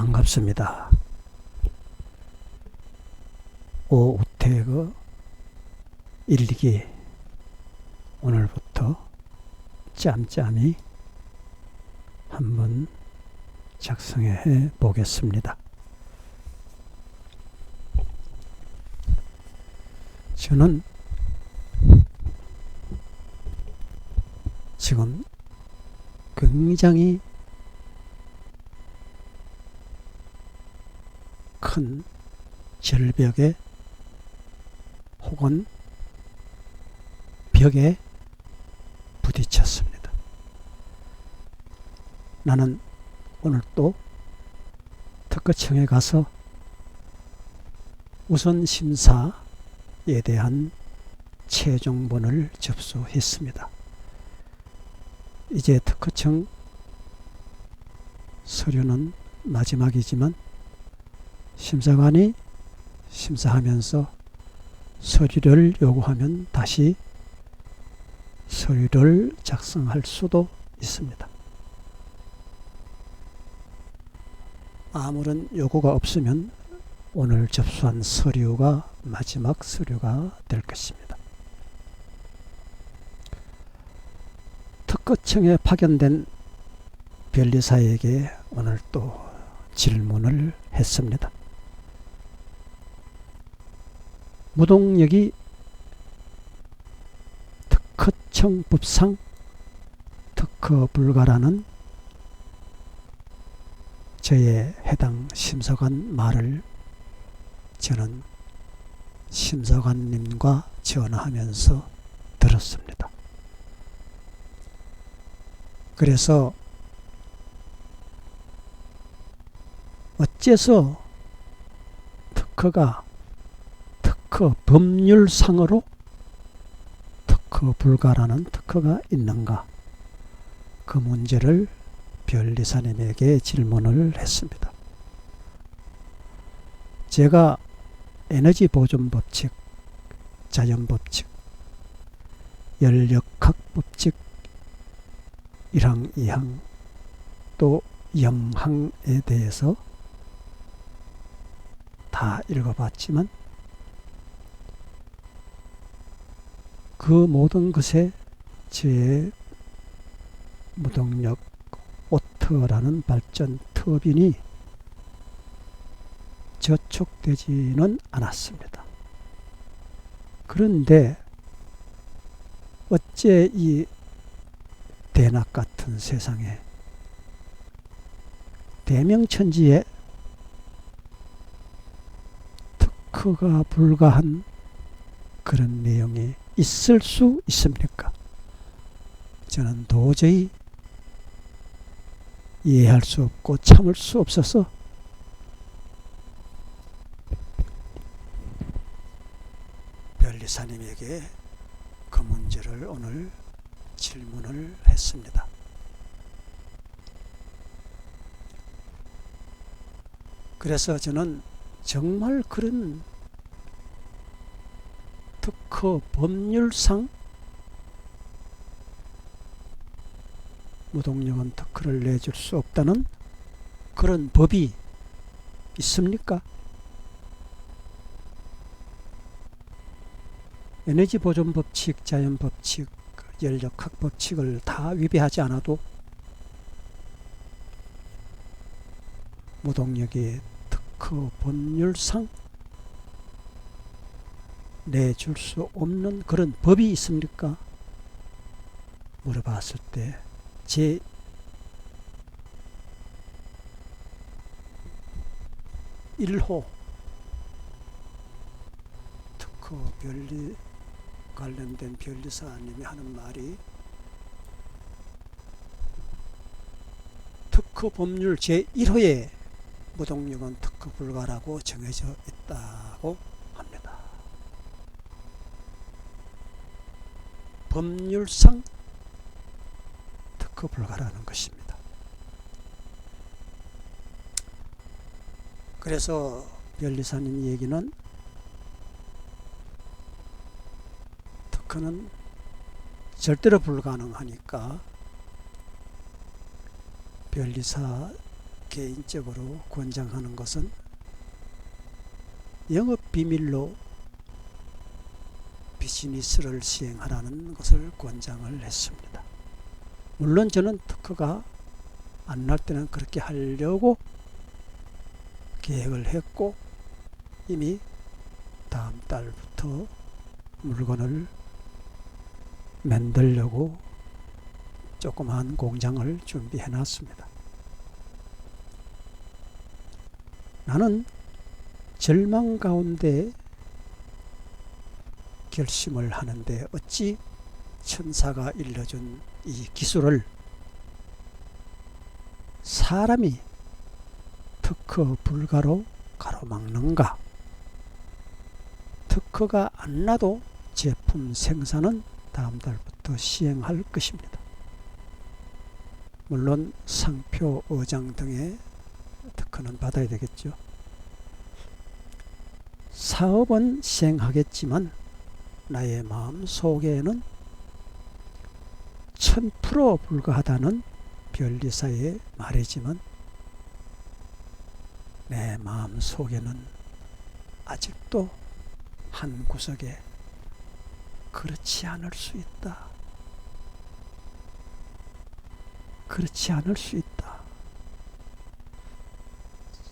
반갑습니다. 오우태그 1, 2기 오늘부터 짬짬이 한번 작성해 보겠습니다. 저는 지금 굉장히 큰 절벽에 혹은 벽에 부딪혔습니다. 나는 오늘 또 특허청에 가서 우선 심사에 대한 최종본을 접수했습니다. 이제 특허청 서류는 마지막이지만 심사관이 심사하면서 서류를 요구하면 다시 서류를 작성할 수도 있습니다. 아무런 요구가 없으면 오늘 접수한 서류가 마지막 서류가 될 것입니다. 특허청에 파견된 변리사에게 오늘 또 질문을 했습니다. 무동력이 특허청법상 특허 불가라는 저의 해당 심사관 말을 저는 심사관님과 전화하면서 들었습니다. 그래서 어째서 특허가 특허 법률상으로 특허 불가라는 특허가 있는가 그 문제를 변리사님에게 질문을 했습니다. 제가 에너지 보존 법칙, 자연 법칙, 연력학 법칙 1항, 2항 또 영항에 대해서 다 읽어봤지만 그 모든 것에 제 무동력 오트라는 발전 터빈이 저촉되지는 않았습니다. 그런데 어째 이 대낮 같은 세상에 대명천지에 특허가 불가한 그런 내용이 있을 수 있습니까? 저는 도저히 이해할 수 없고 참을 수 없어서 변리사님에게 그 문제를 오늘 질문을 했습니다. 그래서 저는 정말 그런 특허 법률상 무동력은 특허를 내줄 수 없다는 그런 법이 있습니까? 에너지 보존 법칙, 자연 법칙, 연력 학 법칙을 다 위배하지 않아도 무동력의 특허 법률상 내줄 수 없는 그런 법이 있습니까? 물어봤을 때제 1호 특허 변리 관련된 변리사님이 하는 말이 특허 법률 제1호에 무동력은 특허 불가라고 정해져 있다고 법률상 특허 불가라는 것입니다. 그래서 변리사님 얘기는 특허는 절대로 불가능하니까 변리사 개인적으로 권장하는 것은 영업 비밀로 비즈니스를 시행하라는 것을 권장을 했습니다. 물론 저는 특허가 안 날 때는 그렇게 하려고 계획을 했고 이미 다음 달부터 물건을 만들려고 조그마한 공장을 준비해 놨습니다. 나는 절망 가운데 결심을 하는데 어찌 천사가 일러준 이 기술을 사람이 특허 불가로 가로막는가? 특허가 안 나도 제품 생산은 다음 달부터 시행할 것입니다. 물론 상표, 어장 등의 특허는 받아야 되겠죠. 사업은 시행하겠지만 나의 마음 속에는 1000% 불과하다는 변리사의 말이지만 내 마음 속에는 아직도 한 구석에 그렇지 않을 수 있다. 그렇지 않을 수 있다.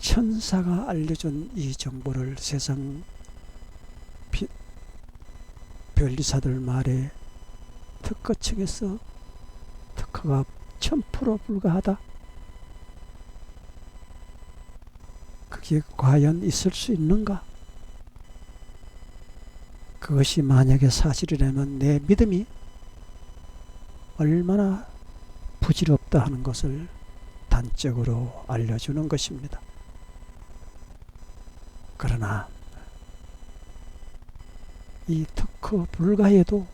천사가 알려준 이 정보를 세상 비, 변리사들 말에 특허청에서 특허가 1000% 불가하다. 그게 과연 있을 수 있는가? 그것이 만약에 사실이라면 내 믿음이 얼마나 부질없다 하는 것을 단적으로 알려주는 것입니다. 그러나 이 특허 불가에도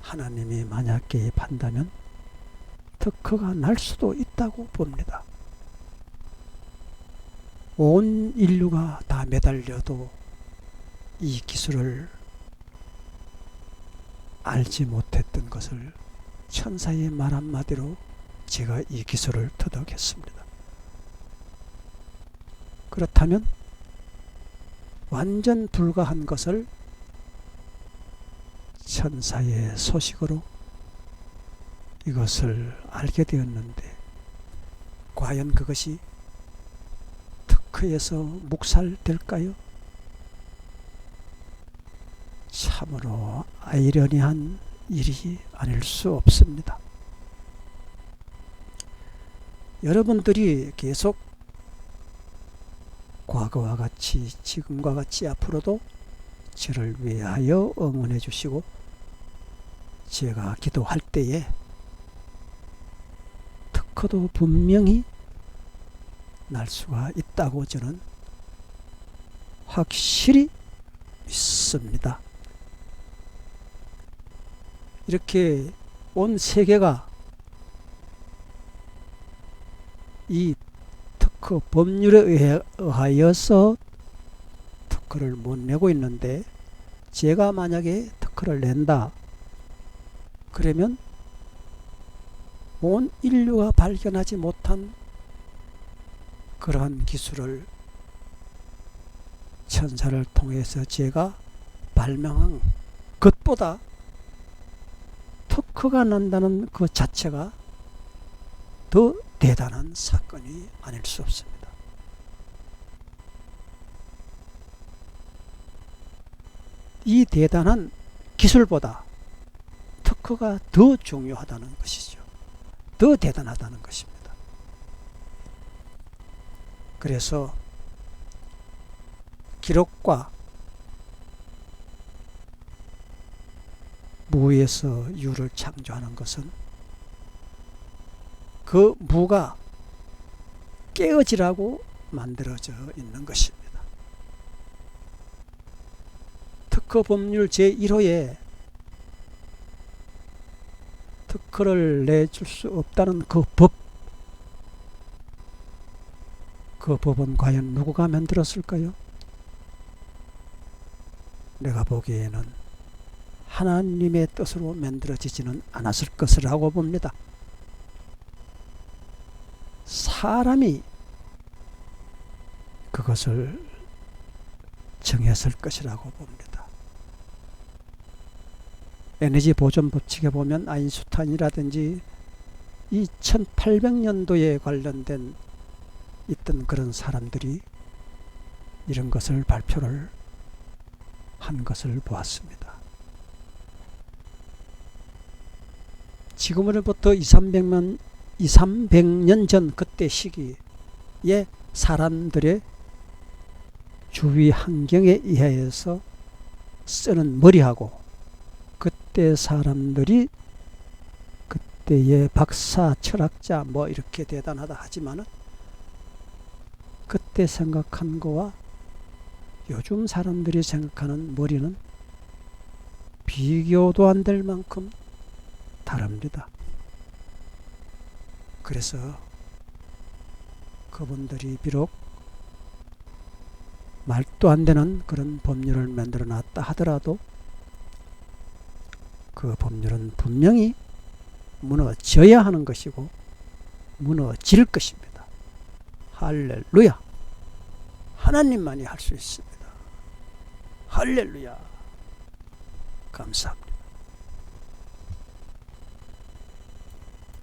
하나님이 만약 개입한다면 특허가 날 수도 있다고 봅니다. 온 인류가 다 매달려도 이 기술을 알지 못했던 것을 천사의 말 한마디로 제가 이 기술을 터득했습니다. 그렇다면 완전 불가한 것을 천사의 소식으로 이것을 알게 되었는데 과연 그것이 특허에서 묵살될까요? 참으로 아이러니한 일이 아닐 수 없습니다. 여러분들이 계속 과거와 같이 지금과 같이 앞으로도 저를 위하여 응원해 주시고 제가 기도할 때에 특허도 분명히 날 수가 있다고 저는 확실히 믿습니다. 이렇게 온 세계가 이 특허 법률에 의하여서 특허를 못 내고 있는데 제가 만약에 특허를 낸다. 그러면 온 인류가 발견하지 못한 그러한 기술을 천사를 통해서 제가 발명한 것보다 특허가 난다는 그 자체가 더 대단한 사건이 아닐 수 없습니다. 이 대단한 기술보다 특허가 더 중요하다는 것이죠. 더 대단하다는 것입니다. 그래서 기록과 무에서 유를 창조하는 것은 그 무가 깨어지라고 만들어져 있는 것입니다. 특허 법률 제1호에 특허를 내줄 수 없다는 그 법, 그 법은 과연 누구가 만들었을까요? 내가 보기에는 하나님의 뜻으로 만들어지지는 않았을 것이라고 봅니다. 사람이 그것을 정했을 것이라고 봅니다. 에너지 보존 법칙에 보면 아인슈타인이라든지 이 1800년도에 관련된 있던 그런 사람들이 이런 것을 발표를 한 것을 보았습니다. 지금으로부터 2, 300 년, 2, 300년 전 그때 시기에 사람들의 주위 환경에 의해서 쓰는 머리하고 그때 사람들이 그때의 박사, 철학자 뭐 이렇게 대단하다 하지만은 그때 생각한 거와 요즘 사람들이 생각하는 머리는 비교도 안 될 만큼 다릅니다. 그래서 그분들이 비록 말도 안 되는 그런 법률을 만들어 놨다 하더라도 그 법률은 분명히 무너져야 하는 것이고 무너질 것입니다. 할렐루야. 하나님만이 할 수 있습니다. 할렐루야. 감사합니다.